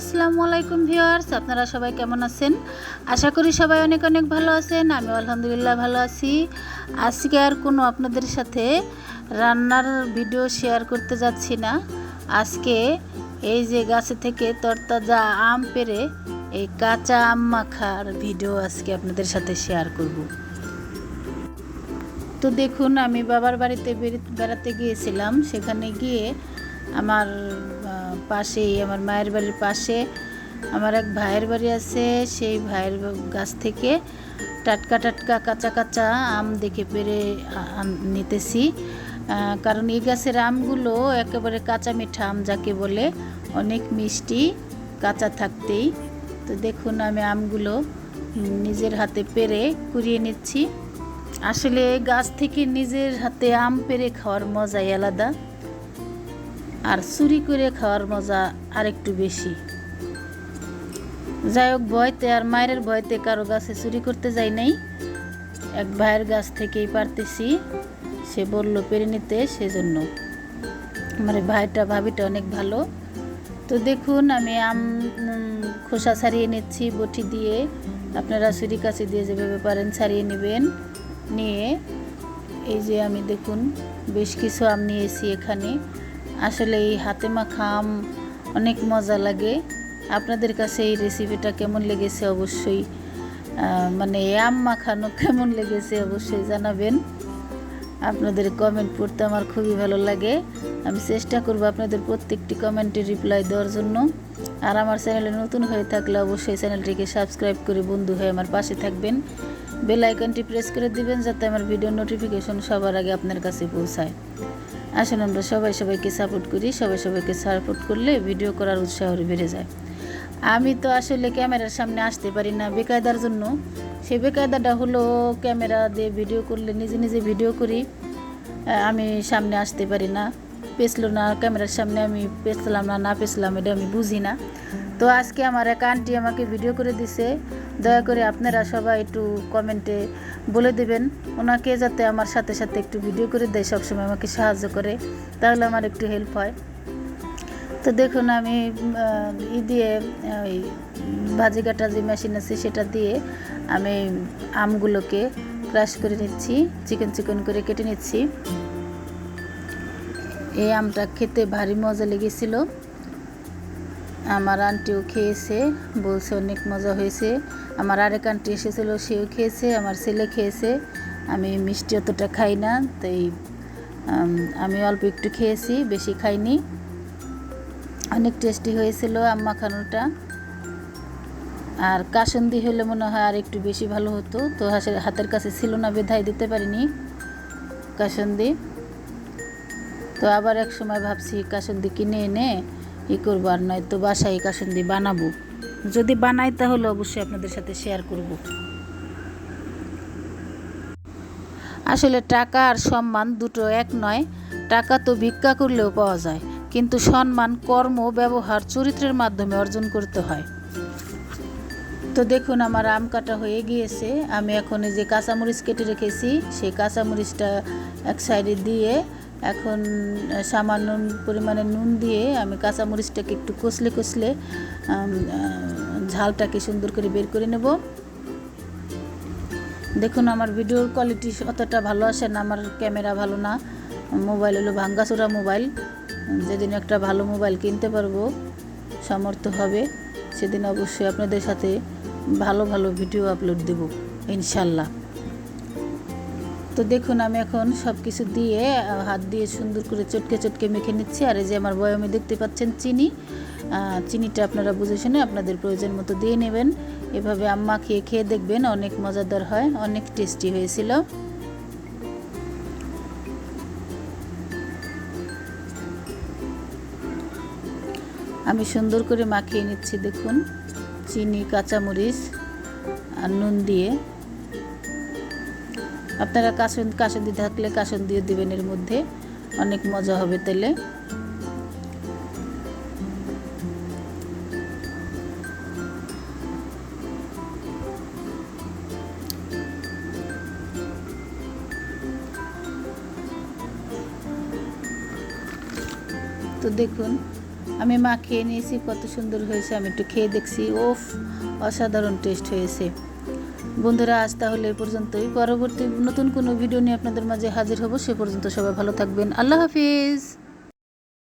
আসসালামু আলাইকুম ভিউয়ার্স, আপনারা সবাই কেমন আছেন? আশা করি সবাই অনেক অনেক ভালো আছেন আমি আলহামদুলিল্লাহ ভালো আছি। আজকে আর কোনো আপনাদের সাথে রান্নার ভিডিও শেয়ার করতে যাচ্ছি না। আজকে এই যে গাছে থেকে তরতাজা আম পেরে এই কাঁচা আম মাখার ভিডিও আজকে আপনাদের সাথে শেয়ার করব। তো দেখুন, আমি বাবার বাড়িতে, বেড়াতে গিয়েছিলাম, সেখানে গিয়ে আমার পাশেই, আমার মায়ের বাড়ির পাশে। আমার এক ভাইয়ের বাড়ি আছে, সেই ভাইয়ের গাছ থেকে টাটকা টাটকা কাঁচা কাঁচা আম দেখে পেরে নিতেছি। কারণ এই গাছের আমগুলো একেবারে কাঁচা মিঠা আম যাকে বলে, অনেক মিষ্টি, কাঁচা থাকতেই। তো দেখুন, আমি আমগুলো নিজের হাতে পেরে কুড়িয়ে নিচ্ছি। আসলে গাছ থেকে নিজের হাতে আম পেরে খাওয়ার মজাই আলাদা। আর চুরি করে খাওয়ার মজা আরেকটু বেশি। যাই হোক ভয়তে আর মায়ের ভয়তে কারও গাছে চুরি করতে যাই নাই। এক ভাইয়ের গাছ থেকেই পারতেছি, সে বলল, পেরে নিতে সেজন্য। আমার ভাইটা, ভাবিটা অনেক ভালো। তো দেখুন, আমি আম খোসা ছাড়িয়ে নিচ্ছি, বটি দিয়ে। আপনারা ছুরি কাছে দিয়ে যেভাবে পারেন ছাড়িয়ে নেবেন। নিয়ে এই যে আমি দেখুন, বেশ কিছু আম নিয়েছি এখানে। আসলে এই হাতে মাখা আম অনেক মজা লাগে। আপনাদের কাছে এই রেসিপিটা কেমন লেগেছে অবশ্যই মানে আম মাখানো কেমন লেগেছে অবশ্যই জানাবেন। আপনাদের কমেন্ট পড়তে আমার খুবই ভালো লাগে। আমি চেষ্টা করব আপনাদের প্রত্যেকটি কমেন্টে রিপ্লাই দেওয়ার জন্য। আর আমার চ্যানেলে নতুন হয়ে থাকলে অবশ্যই চ্যানেলটিকে সাবস্ক্রাইব করে বন্ধু হয়ে আমার পাশে থাকবেন। বেল আইকনটি প্রেস করে দিবেন, যাতে আমার ভিডিও নোটিফিকেশন সবার আগে আপনার কাছে পৌঁছায়। আসুন আমরা সবাই সবাইকে সাপোর্ট করি, সবাই সবাইকে সাপোর্ট করলে ভিডিও করার উৎসাহ বেড়ে যায়। আমি তো আসলে ক্যামেরার সামনে আসতে পারি না বেকায়দার জন্য। সেই বেকায়দাটা হলো ক্যামেরা দিয়ে ভিডিও করলে নিজে নিজে ভিডিও করি। আমি সামনে আসতে পারি না। পেছলো না, ক্যামেরার সামনে আমি পেছলাম না না পেছলাম এটা আমি বুঝি না। তো আজকে আমার এক আন্টি আমাকে ভিডিও করে দিছে। দয়া করে আপনারা সবাই একটু কমেন্টে বলে দেবেন। ওনাকে যাতে আমার সাথে সাথে একটু ভিডিও করে দেয়, সবসময় আমাকে সাহায্য করে। তাহলে আমার একটু হেল্প হয়। তো দেখুন আমি ই দিয়ে ওই ভাজি কাটা যে মেশিন আছে সেটা দিয়ে আমি আমগুলোকে ক্রাশ করে নিচ্ছি চিকন চিকন করে কেটে নিচ্ছি। এই আমটা খেতে ভারী মজা লেগেছিল। আমার আন্টিও খেয়েছে, বলছে অনেক মজা হয়েছে। আমার আরেক আন্টি এসেছিল, সেও খেয়েছে, আমার ছেলে খেয়েছে। আমি মিষ্টি অতটা খাই না, তাই আমি অল্প একটু খেয়েছি, বেশি খাইনি। অনেক টেস্টি হয়েছিল আম মাখানোটা আর কাসন্দি হলে মনে হয় আর একটু বেশি ভালো হতো, তো হাসের হাতের কাছে ছিল না বেধাই দিতে পারিনি কাসন্দি। তো আবার এক সময় ভাবছি কাসন্দি কিনে এনে ই করব আর নয় তো বাসায় কাসন্দি বানাবো। যদি বানাই তাহলে অবশ্যই আপনাদের সাথে শেয়ার করব। আসলে টাকা আর সম্মান দুটো এক নয়, টাকা তো ভিক্ষা করলেও পাওয়া যায়, কিন্তু সম্মান, কর্ম, ব্যবহার, চরিত্রের মাধ্যমে অর্জন করতে হয়। তো দেখুন, আমার আম কাটা হয়ে গিয়েছে, আমি এখন যে কাঁচামরিচ কেটে রেখেছি, সেই কাঁচামরিচটা এক সাইডে দিয়ে এখন সামান্য পরিমাণে নুন দিয়ে আমি কাঁচামরিচটাকে একটু কষলে কষলে ঝালটাকে সুন্দর করে বের করে নেব। দেখুন, আমার ভিডিওর কোয়ালিটি অতটা ভালো আসে না, আমার ক্যামেরা ভালো না, মোবাইল হলো ভাঙ্গাচোরা মোবাইল। যেদিন একটা ভালো মোবাইল কিনতে পারব, সামর্থ্য হবে, সেদিন অবশ্যই আপনাদের সাথে ভালো ভালো ভিডিও আপলোড দেব, ইনশাল্লাহ। তো দেখুন, আমি এখন সব কিছু দিয়ে হাত দিয়ে সুন্দর করে চটকে চটকে মেখে নিচ্ছি। আর এই যে আমার বয়মে দেখতে পাচ্ছেন চিনি। চিনিটা আপনারা বুঝে শুনে আপনাদের প্রয়োজন মতো দিয়ে নেবেন। এভাবে আম্মা খেয়ে খেয়ে দেখবেন অনেক মজাদার হয়, অনেক টেস্টি হয়েছিল। আমি সুন্দর করে মাখিয়ে নিচ্ছি, দেখুন। চিনি, কাঁচামরিচ আর নুন দিয়ে। আপনারা কাসন, কাসন্দি থাকলে কাসন দিয়ে দিবেন এর মধ্যে। অনেক মজা হবে তেলে। তো দেখুন, আমি মা খেয়ে নিয়েছি, কত সুন্দর হয়েছে, আমি একটু খেয়ে দেখছি। ওফ, অসাধারণ টেস্ট হয়েছে। বন্ধুরা, আজ তাহলে এ পর্যন্তই। পরবর্তী নতুন কোনো ভিডিও নিয়ে আপনাদের মাঝে হাজির হব। সে পর্যন্ত সবাই ভালো থাকবেন। আল্লাহ হাফিজ।